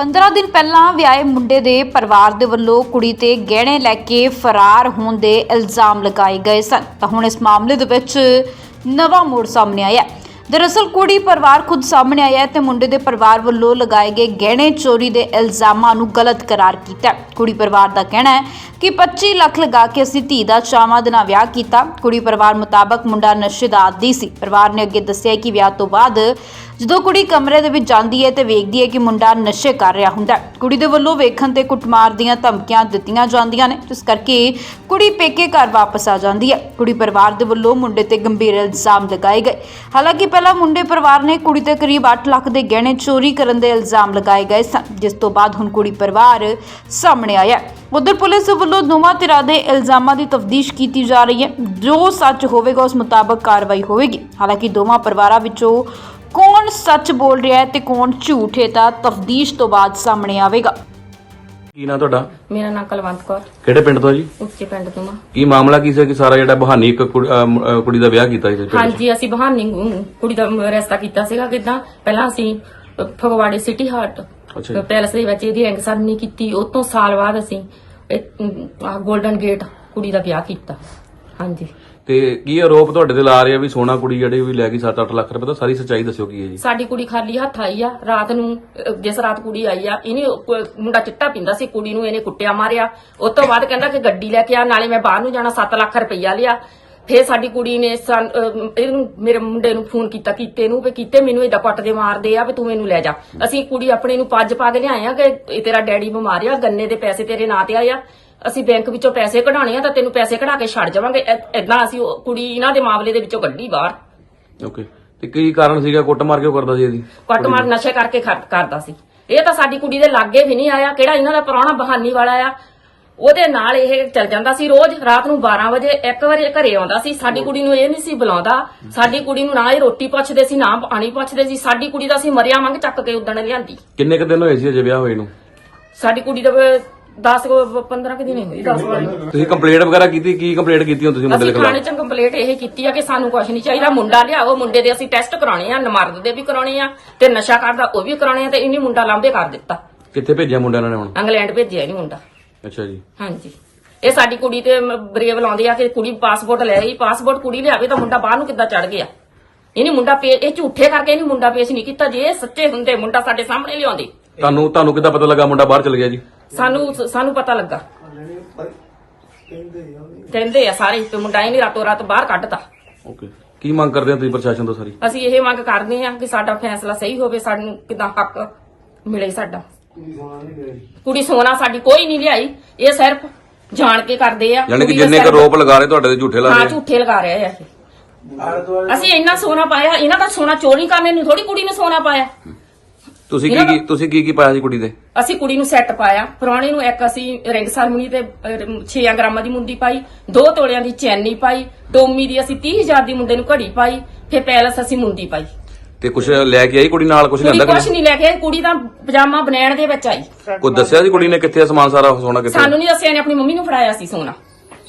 15 ਦਿਨ ਪਹਿਲਾਂ ਵਿਆਹੇ ਮੁੰਡੇ ਦੇ ਪਰਿਵਾਰ ਦੇ ਵੱਲੋਂ ਕੁੜੀ ਤੇ ਗਹਿਣੇ ਲੈ ਕੇ ਫਰਾਰ ਹੋਣ ਦੇ ਇਲਜ਼ਾਮ ਲਗਾਏ ਗਏ ਸਨ ਤਾਂ ਹੁਣ ਇਸ ਮਾਮਲੇ ਦੇ ਵਿੱਚ ਨਵਾਂ ਮੋੜ ਸਾਹਮਣੇ ਆਇਆ ਹੈ। ਦਰਅਸਲ ਕੁੜੀ ਪਰਿਵਾਰ ਖੁਦ ਸਾਹਮਣੇ ਆਇਆ ਹੈ ਤੇ ਮੁੰਡੇ ਦੇ ਪਰਿਵਾਰ ਵੱਲੋਂ ਲਗਾਏ ਗਏ ਗਹਿਣੇ ਚੋਰੀ ਦੇ ਇਲਜ਼ਾਮਾਂ ਨੂੰ ਗਲਤ ਕਰਾਰ ਕੀਤਾ ਕੁੜੀ ਪਰਿਵਾਰ ਦਾ ਕਹਿਣਾ ਹੈ ਕਿ 25 ਲੱਖ ਲਗਾ ਕੇ ਅਸੀਂ ਧੀ ਦਾ ਚਾਵਾਂ ਦੇ ਨਾਲ ਵਿਆਹ ਕੀਤਾ। ਕੁੜੀ ਪਰਿਵਾਰ ਮੁਤਾਬਕ ਮੁੰਡਾ ਨਸ਼ੇ ਦਾ ਆਦੀ ਸੀ। ਪਰਿਵਾਰ ਨੇ ਅੱਗੇ ਦੱਸਿਆ ਕਿ ਵਿਆਹ ਤੋਂ ਬਾਅਦ ਜਦੋਂ ਕੁੜੀ ਕਮਰੇ ਦੇ ਵਿੱਚ ਜਾਂਦੀ ਹੈ ਤੇ ਵੇਖਦੀ ਹੈ ਕਿ ਮੁੰਡਾ ਨਸ਼ੇ ਕਰ ਰਿਹਾ ਹੁੰਦਾ ਹੈ। ਕੁੜੀ ਦੇ ਵੱਲੋਂ ਵੇਖਣ ਤੇ ਕੁੱਟਮਾਰ ਦੀਆਂ ਧਮਕੀਆਂ ਦਿੱਤੀਆਂ ਜਾਂਦੀਆਂ ਨੇ, ਜਿਸ ਕਰਕੇ ਕੁੜੀ ਪੇਕੇ ਘਰ ਵਾਪਸ ਆ ਜਾਂਦੀ ਹੈ। ਕੁੜੀ ਪਰਿਵਾਰ ਦੇ ਵੱਲੋਂ ਮੁੰਡੇ ਤੇ ਗੰਭੀਰ ਇਲਜ਼ਾਮ ਲਗਾਏ ਗਏ। ਹਾਲਾਂਕਿ ਪਹਿਲਾਂ ਮੁੰਡੇ ਪਰਿਵਾਰ ਨੇ ਕੁੜੀ ਤੇ ਕਰੀਬ 8 ਲੱਖ ਦੇ ਗਹਿਣੇ ਚੋਰੀ ਕਰਨ ਦੇ ਇਲਜ਼ਾਮ ਲਗਾਏ ਗਏ ਸਨ, ਜਿਸ ਤੋਂ ਬਾਅਦ ਹੁਣ ਕੁੜੀ ਪਰਿਵਾਰ ਸਾਹਮਣੇ ਆਇਆ ਹੈ। ਉਧਰ ਪੁਲਿਸ ਵੱਲੋਂ ਦੋਵਾਂ ਧਿਰਾਂ ਦੇ ਇਲਜ਼ਾਮਾਂ ਦੀ ਤਫਤੀਸ਼ ਕੀਤੀ ਜਾ ਰਹੀ ਹੈ। ਜੋ ਸੱਚ ਹੋਵੇਗਾ, ਉਸ ਮੁਤਾਬਕ ਕਾਰਵਾਈ ਹੋਵੇਗੀ। ਹਾਲਾਂਕਿ ਦੋਵਾਂ ਪਰਿਵਾਰਾਂ ਵਿੱਚੋਂ ਕੌਣ ਸੱਚ ਬੋਲ ਰਿਹਾ ਹੈ ਤੇ ਕੌਣ ਝੂਠ ਹੈ, ਤਾਂ ਤਫਤੀਸ਼ ਤੋਂ ਬਾਅਦ ਸਾਹਮਣੇ ਆਵੇਗਾ। ਕੀ ਨਾਂ ਤੁਹਾਡਾ? ਮੇਰਾ ਨਾਮ ਕੁਲਵੰਤ ਕੌਰ। ਕਿਹੜੇ ਪਿੰਡ ਤੋਂ ਜੀ? ਉੱਚੇ ਪਿੰਡ ਤੋਂ ਆ ਕੀ ਮਾਮਲਾ ਕੀ ਸੀ ਕਿ ਸਾਰਾ ਜਿਹੜਾ ਬਹਾਨੀ ਇੱਕ ਕੁੜ- ਅਹ ਮ- ਅਹ ਕੁੜੀ ਦਾ ਵਿਆਹ ਕੀਤਾ ਸੀ? ਹਾਂਜੀ ਅਸੀਂ ਬਹਾਨੀ ਨੂੰ ਕੁੜੀ ਦਾ ਰਸਤਾ ਕੀਤਾ ਸੀਗਾ ਕਿਦਾਂ? ਪਹਿਲਾਂ ਅਸੀਂ ਅ, ਫਗਵਾੜੇ ਸਿਟੀ ਹਾਰਟ ਅੱਛਾ ਜੀ। ਪੈਲਸ ਦੇ ਵਿੱਚ ਇਹਦੀ ਰੈਂਕ ਸਰਮਨੀ ਕੀਤੀ। ਉਸ ਤੋਂ ਸਾਲ ਬਾਅਦ ਅਸੀਂ 골ਡਨ ਗੇਟ ਕੁੜੀ ਦਾ ਵਿਆਹ ਕੀਤਾ। ਹਾਂਜੀ। ਤੇ ਕੀ ਆਰੋਪ ਤੁਹਾਡੇ ਤੇ ਲਾ ਰਹੇ ਆ ਵੀ ਸੋਨਾ ਕੁੜੀ ਜਿਹੜੀ ਵੀ ਲੈ ਗਈ 7-8 ਲੱਖ ਰੁਪਏ ਤਾਂ ਸਾਰੀ ਸੱਚਾਈ ਦੱਸਿਓ ਕੀ ਹੈ ਜੀ? ਸਾਡੀ ਕੁੜੀ ਖਾਲੀ ਹੱਥ ਆਈ ਆ ਰਾਤ ਨੂੰ ਜਿਸ ਰਾਤ ਕੁੜੀ ਆਈ ਆ ਇਹਨੇ ਕ- ਮੁੰਡਾ ਚਿੱਟਾ ਪਿੰਦਾ ਸੀ ਕੁੜੀ ਨੂੰ ਇਹਨੇ ਕੁੱਟਿਆ ਮਾਰਿਆ। ਉਸ ਤੋਂ ਬਾਅਦ ਕਹਿੰਦਾ ਕਿ ਗੱਡੀ ਲੈ ਕੇ ਆ ਨਾਲੇ ਮੈਂ ਬਾਹਰ ਨੂੰ ਜਾਣਾ 7 ਲੱਖ ਰੁਪਈਆ ਲਿਆ। ਫੇਰ ਸਾਡੀ ਕੁੜੀ ਨੇ ਸਾਨ- ਇਹਨੂੰ ਮੇਰੇ ਮੁੰਡੇ ਨੂੰ ਫੋਨ ਕੀਤਾ ਕੀਤੇ ਨੂੰ ਵੀ ਕੀਤੇ ਮੈਨੂੰ ਏਦਾਂ ਕੁੱਟ ਦੇ ਮਾਰਦੇ ਆ ਵੀ ਤੂੰ ਮੈਨੂੰ ਲੈ ਜਾ। ਅਸੀਂ ਕੁੜੀ ਆਪਣੇ ਨੂੰ ਪੱਜ ਪਾ ਕੇ ਲਿਆਏ ਆ ਕਿ ਇਹ ਤੇਰਾ ਡੈਡੀ ਬਿਮਾਰ ਆ ਗੰਨੇ ਦੇ ਪੈਸੇ ਤੇਰੇ ਨਾਂ ਤੇ ਆਏ ਆ। ਅਸੀਂ ਬੈਂਕ ਵਿੱਚੋਂ ਪੈਸੇ ਕਢਾਣੇ ਆ ਤਾਂ ਤੈਨੂੰ ਪੈਸੇ ਕਢਾ ਕੇ ਛੱਡ ਜਾਵਾਂਗੇ। ਇਦਾਂ ਅਸੀਂ ਉਹ ਕੁੜੀ ਇਹਨਾਂ ਦੇ ਮਾਮਲੇ ਦੇ ਵਿੱਚੋਂ ਕੱਢੀ ਬਾਹਰ। ਓਕੇ। ਤੇ ਕੀ ਕਾਰਨ ਸੀਗਾ? ਕੁੱਟ ਮਾਰ ਕਿਉਂ ਕਰਦਾ ਸੀ ਇਹਦੀ? ਕੁੱਟਮਾਰ ਨਸ਼ੇ ਕਰਕੇ ਖਰ- ਕਰਦਾ ਸੀ। ਇਹ ਤਾਂ ਸਾਡੀ ਕੁੜੀ ਦੇ ਲਾਗੇ ਵੀ ਨਹੀਂ ਆਇਆ। ਕਿਹੜਾ ਇਹਨਾਂ ਦਾ ਪੁਰਾਣਾ ਬਹਾਨੀ ਵਾਲਾ ਆ? ਉਹਦੇ ਨਾਲ ਇਹ ਚੱਲ ਜਾਂਦਾ ਸੀ ਰੋਜ਼ ਰਾਤ ਨੂੰ 12 ਵਜੇ ਇੱਕ ਵਜੇ ਘਰੇ ਆਉਂਦਾ ਸੀ। ਸਾਡੀ ਕੁੜੀ ਨੂੰ ਇਹ ਨਹੀਂ ਸੀ ਬੁਲਾਉਂਦਾ। ਸਾਡੀ ਕੁੜੀ ਨੂੰ ਨਾ ਇਹ ਰੋਟੀ ਪੁੱਛਦੇ ਸੀ ਨਾ ਪਾਣੀ ਪੁੱਛਦੇ ਸੀ। ਸਾਡੀ ਕੁੜੀ ਦਾ ਸੀ ਮਰਿਆ ਮੰਗ ਚੱਕ ਕੇ ਉਦਣ ਲਿਆਂਦੀ। ਕਿੰਨੇ ਕੁ ਦਿਨ ਹੋਏ ਸੀ ਅਜੇ ਵਿਆਹ ਹੋਏ ਨੂੰ? ਸਾਡੀ ਕੁੜੀ ਦਾ 10 15 ਕਿ ਦਿਨ ਹੀ ਹੋਈ 10 ਵਾਲੀ ਤੁਸੀਂ ਕੰਪਲੇਂਟ ਵਗੈਰਾ ਕੀਤੀ ਕੀ ਕੰਪਲੇਂਟ ਕੀਤੀ ਹੁਣ ਤੁਸੀਂ ਮੁੰਡੇ ਦੇ ਅਸੀਂ ਥਾਣੇ ਖਿਲਾਫ ਚ ਕੰਪਲੇਂਟ ਇਹ ਕੀਤੀ ਆ ਕਿ ਸਾਨੂੰ ਕੁਝ ਨਹੀਂ ਚਾਹੀਦਾ ਮੁੰਡਾ ਲਿਆਓ ਮੁੰਡੇ ਦੇ ਅਸੀਂ ਟੈਸਟ ਕਰਾਉਣੇ ਆ ਨਮਰਦ ਦੇ ਵੀ ਕਰਾਉਣੇ ਆ ਤੇ ਨਸ਼ਾ ਕਰਦਾ ਉਹ ਵੀ ਕਰਾਉਣੇ ਆ ਤੇ ਇਹਨੇ ਮੁੰਡਾ ਲਾਂਬੇ ਕਰ ਦਿੱਤਾ। ਕਿੱਥੇ ਭੇਜਿਆ ਮੁੰਡਾ ਇਹਨਾਂ ਨੇ ਹੁਣ? ਇੰਗਲੈਂਡ ਭੇਜਿਆ ਇਹਨੇ ਮੁੰਡਾ। ਅੱਛਾ ਜੀ। ਹਾਂਜੀ। ਇਹ ਸਾਡੀ ਕੁੜੀ ਤੇ ਮ- ਬਰੇਵ ਲਾਉਂਦੇ ਆ ਕਿ ਕੁੜੀ ਪਾਸਪੋਰਟ ਲੈ ਗਈ ਪਾਸਪੋਰਟ ਕੁੜੀ ਲਿਆਵੇ ਤਾਂ ਮੁੰਡਾ ਬਾਹਰ ਨੂੰ ਕਿੱਦਾਂ ਚੜ ਗਿਆ? ਇਹਨੇ ਮੁੰਡਾ ਪੇ ਇਹ ਝੂਠੇ ਕਰਕੇ ਇਹਨੇ ਮੁੰਡਾ ਪੇਸ਼ ਨਹੀਂ ਕੀਤਾ ਜੇ ਇਹ ਸੱਚੇ ਹੁੰਦੇ ਮੁੰਡਾ ਸਾਡੇ ਸਾਹਮਣੇ ਲਿਆਉਂਦੇ। ਤੁਹਾਨੂੰ ਤੁਹਾਨੂੰ ਕਿੱਦਾਂ ਪਤਾ ਲੱਗਾ ਮੁੰਡਾ ਬਾਹਰ ਚਲ ਗਿਆ ਜੀ? ਸਾਨੂੰ ਸਾਨੂੰ ਪਤਾ ਲੱਗਾ। ਕਹਿੰਦੇ ਆ ਸਾਰੇ ਕਿ ਮੁੰਡਾ ਇਹਨੇ ਰਾਤੋਂ ਰਾਤ ਬਾਹਰ ਕੱਢਤਾ। ਓਕੇ। ਕੀ ਮੰਗ ਕਰਦੇ ਆ ਤੁਸੀਂ ਪ੍ਰਸ਼ਾਸਨ ਤੋਂ ਸਾਰੀ? ਅਸੀਂ ਇਹ ਮੰਗ ਕਰਦੇ ਆ ਕਿ ਸਾਡਾ ਫੈਸਲਾ ਸਹੀ ਹੋਵੇ ਸਾਨੂੰ ਕਿਦਾਂ ਹੱਕ ਮਿਲੇ ਸਾਡਾ। ਕੁੜੀ ਸੋਨਾ ਸਾਡੀ ਕੋਈ ਨਹੀਂ ਲਿਆਈ ਇਹ ਸਿਰਫ ਜਾਣ ਕੇ ਕਰਦੇ ਆ। ਯਾਨੀ ਕਿ ਜਿੰਨੇ ਕੁ ਆਰੋਪ ਲਗਾ ਰਹੇ ਤੁਹਾਡੇ ਤੇ ਝੂਠੇ ਲਾ ਹਾਂ ਰਹੇ ਆ। ਝੂਠੇ ਲਗਾ ਰਹੇ ਆ ਇਹ। ਅਸੀਂ ਇੰਨਾ ਸੋਨਾ ਪਾਇਆ ਇਹਨਾਂ ਦਾ ਸੋਨਾ ਚੋਰੀ ਕਰਨੇ ਨੂੰ ਥੋੜੀ ਕੁੜੀ ਨੇ ਸੋਨਾ ਪਾਇਆ। ਤੁਸੀਂ ਕੀ ਕੀ ਤੁਸੀਂ ਕੀ ਕੀ ਪਾਇਆ ਸੀ ਕੁੜੀ ਦੇ? ਅਸੀਂ ਕੁੜੀ ਨੂੰ ਸੈੱਟ ਪਾਇਆ। ਪੁਰਾਣੇ ਨੂੰ ਇੱਕ ਅਸੀਂ ਰਿੰਗ ਸਰਮਨੀ ਤੇ 6 ਗ੍ਰਾਮਾਂ ਦੀ ਮੁੰਦੀ ਪਾਈ 2 ਤੋਲਿਆਂ ਦੀ ਚੈਨੀ ਪਾਈ ਟੋਮੀ ਦੀ ਅਸੀਂ 30000 ਦੀ ਮੁੰਡੇ ਨੂੰ ਘੜੀ ਪਾਈ ਫਿਰ ਪੈਲਸ ਅਸੀਂ ਮੁੰਦੀ ਪਾਈ। ਤੇ ਕੁਝ ਲੈ ਕੇ ਆਈ ਕੁੜੀ ਨਾਲ? ਕੁੜੀ ਲੈਂਦਾ ਕੁਛ? ਨਹੀਂ ਲੈ ਕੇ ਆਈ, ਕੁੜੀ ਦਾ ਪਜਾਮਾ ਬਨੈਣ ਦੇ ਵਿੱਚ ਆਈ। ਕੋਈ ਦੱਸਿਆ ਸੀ ਕੁੜੀ ਨੇ ਕਿੱਥੇ ਸਮਾਨ ਸਾਰਾ ਸੋਨਾ ਕਿੱਥੇ ਸਾਨੂੰ ਨਹੀਂ ਦੱਸਿਆ ਇਹਨੇ ਆਪਣੀ ਮੰਮੀ ਨੂੰ ਫੜਾਇਆ ਸੀ ਸੋਨਾ।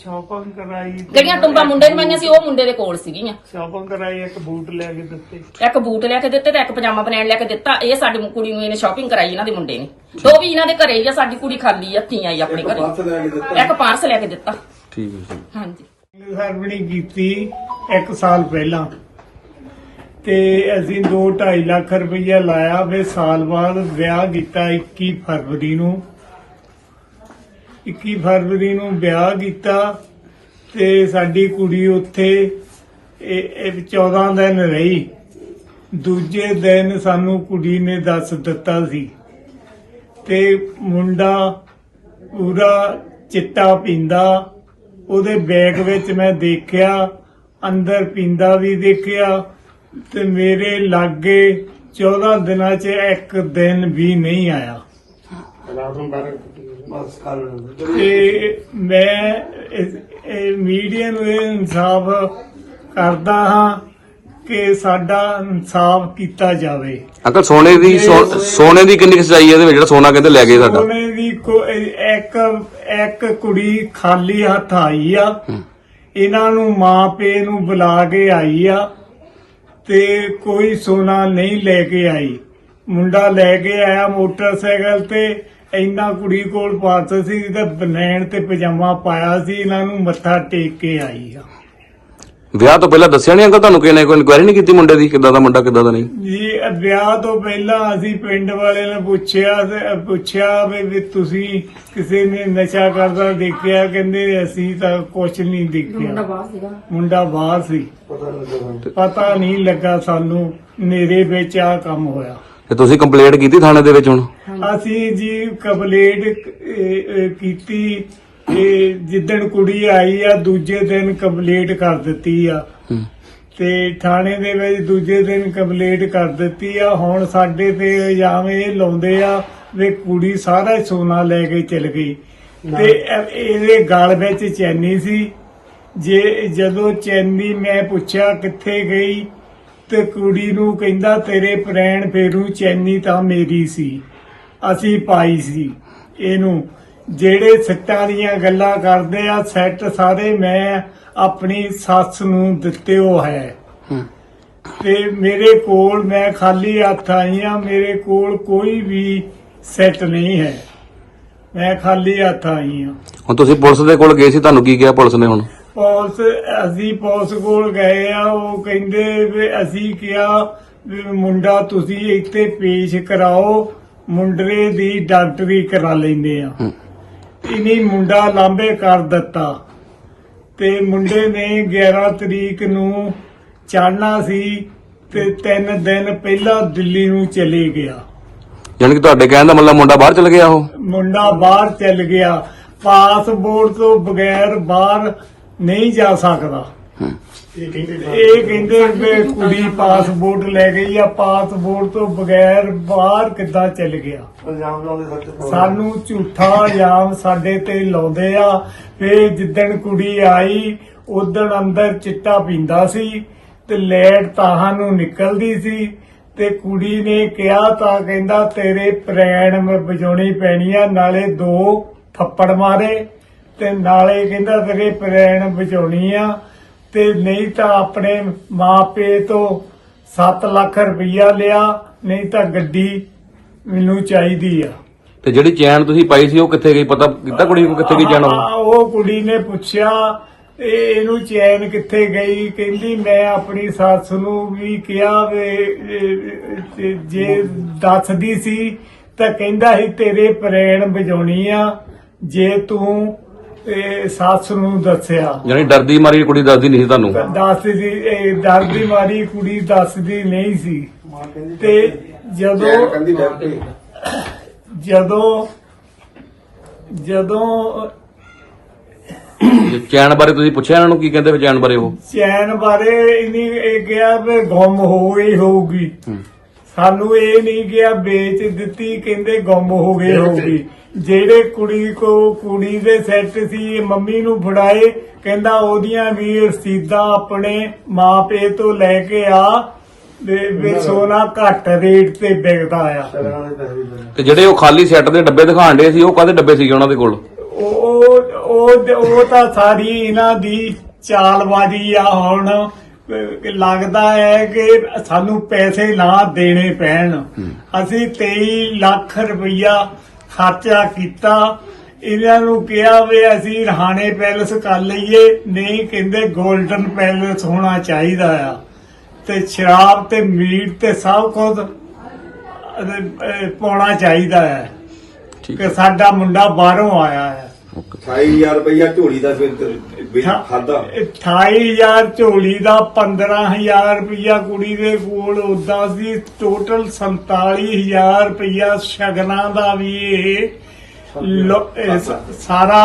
ਸ਼ਾਪਿੰਗ ਕਰਾਈ ਜਿਹੜੀਆਂ ਟੁੰਬਾਂ ਮੁੰਡੇ ਨੂੰ ਪਾਈਆਂ ਸੀ ਉਹ ਮੁੰਡੇ ਦੇ ਕੋਲ ਸੀਗੀਆਂ। ਸ਼ਾਪਿੰਗ ਕਰਾਈ ਇੱਕ ਬੂਟ ਲੈ ਕੇ ਦਿੱਤੇ। ਇੱਕ ਬੂਟ ਲੈ ਕੇ ਦਿੱਤੇ ਤੇ ਇੱਕ ਪਜਾਮਾ ਬਨੈਣ ਲੈ ਕੇ ਦਿੱਤਾ। ਇਹ ਸਾਡੀ ਕੁੜੀ ਨੂੰ ਇਹਨੇ ਸ਼ਾਪਿੰਗ ਕਰਾਈ ਇਹਨਾਂ ਦੇ ਮੁੰਡੇ ਨੇ। ਦੋ ਵੀ ਇਹਨਾਂ ਦੇ ਘਰੇ ਹੀ ਆ ਸਾਡੀ ਕੁੜੀ ਖਾਲੀ ਹੱਥੀਂ ਆਈ ਆਪਣੇ ਘਰੇ। ਇੱਕ ਪਾਰਸ ਲੈ ਕੇ ਦਿੱਤਾ। ਠੀਕ ਹੈ ਜੀ। ਹਾਂਜੀ। ਸਰਵਣੀ ਕੀਤੀ ਇੱਕ ਸਾਲ ਪਹਿਲਾਂ। ਤੇ ਅਸੀਂ 2.5 ਲੱਖ ਰੁਪਈਆ ਲਾਇਆ ਫਿਰ ਸਾਲ ਬਾਅਦ ਵਿਆਹ ਕੀਤਾ 21 ਫਰਵਰੀ ਨੂੰ। 21 ਫਰਵਰੀ ਨੂੰ ਵਿਆਹ ਕੀਤਾ ਤੇ ਸਾਡੀ ਕੁੜੀ ਉੱਥੇ ਇਹ 14 ਦਿਨ ਰਹੀ। ਦੂਜੇ ਦਿਨ ਸਾਨੂੰ ਕੁੜੀ ਨੇ ਦੱਸ ਦਿੱਤਾ ਸੀ। ਤੇ ਮੁੰਡਾ ਪੂਰਾ ਚਿੱਟਾ ਪੀਂਦਾ, ਉਹਦੇ ਬੈਗ ਵਿੱਚ ਮੈਂ ਦੇਖਿਆ, ਅੰਦਰ ਪੀਂਦਾ ਵੀ ਦੇਖਿਆ ਤੇ ਮੇਰੇ ਲਾਗੇ 14 ਦਿਨਾਂ 'ਚ ਇੱਕ ਦਿਨ ਵੀ ਨਹੀਂ ਆਇਆ। ਤੇ ਮੈਂ ਇਸ- ਇਹ ਮੀਡੀਆ ਨੂੰ ਇਹ ਇਨਸਾਫ ਕਰਦਾ ਹਾਂ ਕਿ ਸਾਡਾ ਇਨਸਾਫ ਕੀਤਾ ਜਾਵੇ। ਅੰਕਲ ਸੋਨੇ ਦੀ ਸੋ- ਸੋਨੇ ਦੀ ਕਿੰਨੀ ਕੁ ਹੈ ਇਹਦੇ ਵਿੱਚ ਜਿਹੜਾ ਸੋਨਾ ਕਹਿੰਦੇ ਲੈ ਗਏ ਸਾਡਾ? ਉਹਨੇ ਵੀ ਕੋ- ਇੱਕ ਇੱਕ ਕੁੜੀ ਖਾਲੀ ਹੱਥ ਆਈ ਆ। ਇਹਨਾਂ ਨੂੰ ਮਾਂ ਪੇ ਨੂੰ ਬੁਲਾ ਕੇ ਆਈ ਆ ਤੇ ਕੋਈ ਸੋਨਾ ਨਹੀਂ ਲੈ ਕੇ ਆਈ। ਮੁੰਡਾ ਲੈ ਕੇ ਆਇਆ ਮੋਟਰਸਾਈਕਲ ਤੇ ਇੰਨਾ ਕੁੜੀ ਕੋਲ ਪਾਸ ਸੀ ਤੇ ਬਨੈਣ ਤੇ ਪਜਾਮਾ ਪਾਇਆ ਸੀ ਇਹਨਾਂ ਨੂੰ ਮੱਥਾ ਟੇਕ ਕੇ ਆਈ ਆ। ਵਿਆਹ ਤੋਂ ਪਹਿਲਾਂ ਦੱਸਿਆ ਨਹੀਂ ਅੰਕਲ ਤੁਹਾਨੂੰ ਕਿਸੇ ਨੇ ਕੋਈ ਇਨਕੁਆਇਰੀ ਨਹੀਂ ਕੀਤੀ ਮੁੰਡੇ ਦੀ ਕਿੱਦਾਂ ਦਾ ਮੁੰਡਾ ਕਿੱਦਾਂ ਦਾ ਨਹੀਂ? ਜੀ ਇਹ ਵਿਆਹ ਤੋਂ ਪਹਿਲਾਂ ਅਸੀਂ ਪਿੰਡ ਵਾਲੇ ਨੇ ਪੁੱਛਿਆ ਤੇ ਪੁੱਛਿਆ ਵੀ ਵੀ ਤੁਸੀਂ ਕਿਸੇ ਨੇ ਨਸ਼ਾ ਕਰਦਾ ਦੇਖਿਆ? ਕਹਿੰਦੇ ਅਸੀਂ ਤਾਂ ਕੁਝ ਨਹੀਂ ਦੇਖਿਆ। ਮੁੰਡਾ ਬਾਹਰ ਸੀ। ਪਤਾ ਨਹੀਂ ਲੱਗਾ ਸਾਨੂੰ ਨੇਰੇ ਵਿੱਚ ਆ ਕੰਮ ਹੋਇਆ। ਤੇ ਤੁਸੀਂ ਕੰਪਲੇਂਟ ਕੀਤੀ ਥਾਣੇ ਦੇ ਵਿੱਚ ਹੁਣ? ਅਸੀਂ ਜੀ ਕੰਪਲੇਂਟ ਕੀਤੀ ਇਹ ਜਿੱਦਣ ਕੁੜੀ ਆਈ ਆ ਦੂਜੇ ਦਿਨ ਕੰਪਲੇਂਟ ਕਰ ਦਿੱਤੀ ਆ। ਤੇ ਥਾਣੇ ਦੇ ਵਿੱਚ ਦੂਜੇ ਦਿਨ ਕੰਪਲੇਂਟ ਕਰ ਦਿੱਤੀ ਆ। ਹੁਣ ਸਾਡੇ ਤੇ ਇਲਜ਼ਾਮ ਇਹ ਲਾਉਂਦੇ ਆ ਵੀ ਕੁੜੀ ਸਾਰਾ ਹੀ ਸੋਨਾ ਲੈ ਕੇ ਚਲ ਗਈ। ਤੇ ਇਹ- ਇਹਦੇ ਗਲ ਵਿੱਚ ਚੈਨੀ ਸੀ। ਜੇ ਜਦੋਂ ਚੈਨੀ ਮੈਂ ਪੁੱਛਿਆ ਕਿੱਥੇ ਗਈ ਤੇ ਕੁੜੀ ਨੂੰ ਕਹਿੰਦਾ ਤੇਰੇ ਪ੍ਰੈਣ ਫੇਰੂ ਚੈਨੀ ਤਾਂ ਮੇਰੀ ਸੀ ਅਸੀਂ ਪਾਈ ਸੀ। ਇਹਨੂੰ ਜਿਹੜੇ ਸੱਟਾਂ ਦੀਆਂ ਗੱਲਾਂ ਕਰਦੇ ਆ ਸੈੱਟ ਸਾਰੇ ਮੈਂ ਆਪਣੀ ਸੱਸ ਨੂੰ ਦਿੱਤੇ ਹੋ। ਹੈ। ਤੇ ਮੇਰੇ ਕੋਲ ਮੈਂ ਖਾਲੀ ਹੱਥ ਆਈ ਆ ਮੇਰੇ ਕੋਲ ਕੋਈ ਵੀ ਸੈੱਟ ਨਹੀਂ ਹੈ। ਮੈਂ ਖਾਲੀ ਹੱਥ ਆਈ ਆ। ਹੁਣ ਤੁਸੀਂ ਪੁਲਿਸ ਦੇ ਕੋਲ ਗਏ ਸੀ ਤੁਹਾਨੂੰ ਕੀ ਕਿਹਾ ਪੁਲਿਸ ਨੇ ਹੁਣ? ਪੁਲਿਸ ਅਸੀਂ ਪੁਲਿਸ ਕੋਲ ਗਏ ਆ ਉਹ ਕਹਿੰਦੇ ਵੀ ਅਸੀਂ ਕਿਹਾ ਵੀ ਮੁੰਡਾ ਤੁਸੀਂ ਇੱਥੇ ਪੇਸ਼ ਕਰਾਓ ਮੁੰਡਰੇ ਦੀ ਡਾਕਟਰੀ ਕਰਾ ਲੈਂਦੇ ਆ। ਇਨੀ ਮੁੰਡਾ ਲਾਂਬੇ ਕਰ ਦਿੱਤਾ। ਤੇ ਮੁੰਡੇ ਨੇ 11 ਤਰੀਕ ਨੂੰ ਚੜਨਾ ਸੀ ਤੇ 3 ਦਿਨ ਪਹਿਲਾਂ ਦਿੱਲੀ ਨੂੰ ਚਲੇ ਗਿਆ। ਯਾਨੀ ਕਿ ਤੁਹਾਡੇ ਕਹਿਣ ਦਾ ਮਤਲਬ ਮੁੰਡਾ ਬਾਹਰ ਚਲ ਗਿਆ ਉਹ? ਮੁੰਡਾ ਬਾਹਰ ਚੱਲ ਗਿਆ। ਪਾਸਪੋਰਟ ਤੋਂ ਬਗੈਰ ਬਾਹਰ ਨਹੀਂ ਜਾ ਸਕਦਾ। ਇਹ ਕਹਿੰਦੇ ਵੀ ਕੁੜੀ ਪਾਸਪੋਰਟ ਲੈ ਗਈ ਆ ਪਾਸਪੋਰਟ ਤੋਂ ਬਗੈਰ ਬਾਹਰ ਕਿੱਦਾਂ ਚੱਲ ਗਿਆ? ਸਾਨੂੰ ਝੂਠਾ ਇਲਜ਼ਾਮ ਸਾਡੇ ਤੇ ਲਾਉਂਦੇ ਆ ਫੇ ਜਿੱਦਣ ਕੁੜੀ ਆਈ ਉਦਣ ਅੰਦਰ ਚਿੱਟਾ ਪੀਂਦਾ ਸੀ ਤੇ ਲੈਟ ਤਾਹਾਂ ਨੂੰ ਨਿਕਲਦੀ ਸੀ ਤੇ ਕੁੜੀ ਨੇ ਕਿਹਾ ਤਾਂ ਕਹਿੰਦਾ ਤੇਰੇ ਪ੍ਰੈਣ ਮੈਂ ਵਜਾਉਣੀ ਪੈਣੀ ਆ ਨਾਲੇ ਦੋ ਥੱਪੜ ਮਾਰੇ। ਤੇ ਨਾਲੇ ਕਹਿੰਦਾ ਤੇਰੇ ਪ੍ਰੈਣ ਵਜਾਉਣੀ ਆ ਤੇ ਨਹੀਂ ਤਾਂ ਆਪਣੇ ਮਾਪੇ ਤੋਂ 7 ਲੱਖ ਰੁਪਈਆ ਲਿਆ ਨਹੀਂ ਤਾਂ ਗੱਡੀ ਮੈਨੂੰ ਚਾਹੀਦੀ ਆ। ਤੇ ਜਿਹੜੀ ਚੈਨ ਤੁਸੀਂ ਪਾਈ ਸੀ ਉਹ ਕਿੱਥੇ ਗਈ? ਪਤਾ ਕੀਤਾ ਕੁੜੀ ਨੂੰ ਕਿੱਥੇ ਗਈ ਚੈਨ ਉਹ? ਹਾਂ, ਉਹ ਕੁੜੀ ਨੇ ਪੁੱਛਿਆ ਇਹ ਇਹਨੂੰ ਚੈਨ ਕਿੱਥੇ ਗਈ? ਕਹਿੰਦੀ ਮੈਂ ਆਪਣੀ ਸੱਸ ਨੂੰ ਵੀ ਕਿਹਾ ਵੀ ਇਹ- ਇਹ- ਜੇ ਦੱਸਦੀ ਸੀ ਤਾਂ ਕਹਿੰਦਾ ਸੀ ਤੇਰੇ ਪ੍ਰੇਣ ਵਜਾਉਣੀ ਆ ਜੇ ਤੂੰ ਇਹ ਸੱਸ ਨੂੰ ਦੱਸਿਆ। ਯਾਨੀ ਡਰਦੀ ਮਾਰੀ ਕੁੜੀ ਦੱਸਦੀ ਨਹੀਂ ਸੀ ਤੁਹਾਨੂੰ? ਦੱਸਦੀ ਸੀ ਇਹ ਡਰ ਦੀ ਮਾਰੀ ਕੁੜੀ ਦੱਸਦੀ ਨਹੀਂ ਸੀ। ਤੇ ਜਦੋਂ ਜਦੋਂ ਜਦੋਂ ਚੈਨ ਬਾਰੇ ਤੁਸੀਂ ਪੁੱਛਿਆ ਇਹਨਾਂ ਨੂੰ ਕੀ ਕਹਿੰਦੇ ਚੈਨ ਬਾਰੇ ਉਹ? ਚੈਨ ਬਾਰੇ ਇਨੀ ਇਹ ਕਿਹਾ ਵੀ ਗੁੰਮ ਹੋ ਗਈ ਹੋਊਗੀ। ਹੂੰ। ਸਾਨੂੰ ਇਹ ਨਹੀਂ ਕਿਹਾ ਵੇਚ ਦਿੱਤੀ ਕਹਿੰਦੇ ਗੁੰਮ ਹੋ ਗਈ ਹੋਊਗੀ ਜਿਹੜੇ ਕੁੜੀ ਕੋ ਕੁੜੀ ਦੇ ਸੈੱਟ ਸੀ ਇਹ ਮੰਮੀ ਨੂੰ ਫੜਾਏ ਕਹਿੰਦਾ ਉਹਦੀਆਂ ਵੀ ਰਸੀਦਾਂ ਆਪਣੇ ਮਾਪੇ ਤੋਂ ਲੈ ਕੇ ਆ ਵੀ ਸੋਨਾ ਘੱਟ ਰੇਟ ਤੇ ਵਿਕਦਾ ਆ। ਤੇ ਜਿਹੜੇ ਉਹ ਖਾਲੀ ਸੈੱਟ ਦੇ ਡੱਬੇ ਦਿਖਾਣ ਡੇ ਸੀ ਉਹ ਕਾਹਦੇ ਡੱਬੇ ਸੀਗੇ ਉਹਨਾਂ ਦੇ ਕੋਲ? ਉਹ ਉਹ ਉਹ ਉਹ ਤਾਂ ਸਾਰੀ ਇਹਨਾਂ ਦੀ ਚਾਲਬਾਜ਼ੀ ਆ ਹੁਣ। ਲੱਗਦਾ ਹੈ ਕਿ ਸਾਨੂੰ ਪੈਸੇ ਨਾ ਦੇਣੇ ਪੈਣ। ਅਸੀਂ 23 ਲੱਖ ਰੁਪਈਆ ਖਰਚਾ ਕੀਤਾ। ਇਹਨਾਂ ਨੂੰ ਕਿਹਾ ਵੀ ਅਸੀਂ ਰਹਾਣੇ ਪੈਲਸ ਕਰ ਲਈਏ ਨਹੀਂ ਕਹਿੰਦੇ 골ਡਨ ਪੈਲਸ ਹੋਣਾ ਚਾਹੀਦਾ ਆ। ਤੇ ਸ਼ਰਾਬ ਤੇ ਮੀਟ ਤੇ ਸਭ ਕੁਝ ਪਾਉਣਾ ਚਾਹੀਦਾ ਹੈ। ਕਿ ਸਾਡਾ ਮੁੰਡਾ ਬਾਹਰੋਂ ਆਇਆ ਹੈ। 28000 ਰੁਪਇਆ ਝੋਲੀ ਦਾ ਫਿਰ ਵਿੱਚ ਖਾਦਾ 28000 ਝੋਲੀ ਦਾ 15000 ਰੁਪਇਆ ਕੁੜੀ ਦੇ ਕੋਲ ਉਦਾਂ ਸੀ ਟੋਟਲ 47000 ਰੁਪਇਆ ਸ਼ਗਨਾਂ ਦਾ ਵੀ ਇਹ ਸਾਰਾ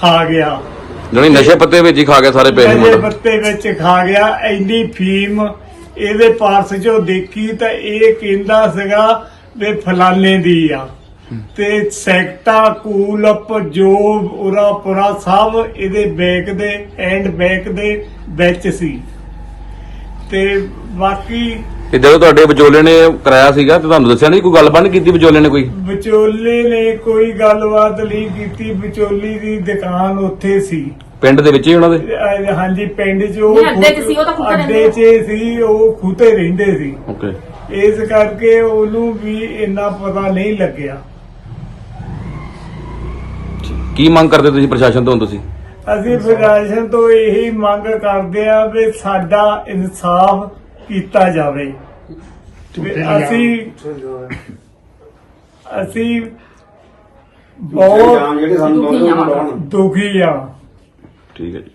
ਖਾ ਗਿਆ। ਜਾਨੀ ਨਸ਼ੇ ਪੱਤੇ ਵਿੱਚ ਹੀ ਖਾ ਗਿਆ ਸਾਰੇ ਪੈਸੇ ਨਸ਼ੇ ਪੱਤੇ ਵਿੱਚ ਖਾ ਗਿਆ ਇੰਨੀ ਫੀਮ ਇਹਦੇ ਪਾਰਸ ਚੋਂ ਦੇਖੀ ਤਾਂ ਇਹ ਕਹਿੰਦਾ ਸੀਗਾ ਵੀ ਫਲਾਣੇ ਦੀ ਆ। ਤੇ ਸੈਕਟਾ ਕੂਲ ਅਪ ਜੋ ਉਰਾ ਪੁਰਾ ਸਭ ਇਹਦੇ ਬੈਕ ਦੇ ਐਂਡ ਬੈਕ ਦੇ ਵਿੱਚ ਸੀ। ਤੇ ਬਾਕੀ ਤੇ ਜਦੋਂ ਤੁਹਾਡੇ ਵਿਚੋਲੇ ਨੇ ਕਰਾਇਆ ਸੀਗਾ ਤੇ ਤੁਹਾਨੂੰ ਦੱਸਿਆ ਨਹੀਂ ਕੋਈ ਗੱਲਬਾਤ ਨਹੀਂ ਕੀਤੀ ਵਿਚੋਲੇ ਨੇ ਕੋਈ? ਵਿਚੋਲੇ ਨੇ ਕੋਈ ਗੱਲਬਾਤ ਨਹੀਂ ਕੀਤੀ ਵਿਚੋਲੀ ਦੀ ਦੁਕਾਨ ਉੱਥੇ ਸੀ। ਪਿੰਡ ਦੇ ਵਿੱਚ ਹੀ ਉਹਨਾਂ ਦੇ? ਅਹ ਹਾਂਜੀ ਪਿੰਡ 'ਚ ਉਹ ਨਹੀਂ, ਅੱਡੇ 'ਚ ਸੀ, ਉਹ ਤਾਂ ਖੂਤੇ ਅੱਡੇ 'ਚ ਸੀ ਉਹ ਖੂਤੇ ਰਹਿੰਦੇ ਸੀ। ਓਕੇ ਇਸ ਕਰਕੇ ਉਹਨੂੰ ਵੀ ਇੰਨਾ ਪਤਾ ਨਹੀਂ ਲੱਗਿਆ। ਕੀ ਮੰਗ ਕਰਦੇ ਤੁਸੀਂ ਪ੍ਰਸ਼ਾਸਨ ਤੋਂ ਹੁਣ ਤੁਸੀਂ? ਅਸੀਂ ਪ੍ਰਸ਼ਾਸਨ ਤੋਂ ਇਹੀ ਮੰਗ ਕਰਦੇ ਆ ਵੀ ਸਾਡਾ ਇਨਸਾਫ ਕੀਤਾ ਜਾਵੇ। ਵੀ ਅਸੀਂ ਅਸੀਂ ਬਹੁਤ ਜਿਹੜੇ ਸਾਨੂੰ ਦੁਖੀ ਆ ਠੀਕ ਹੈ ਜੀ।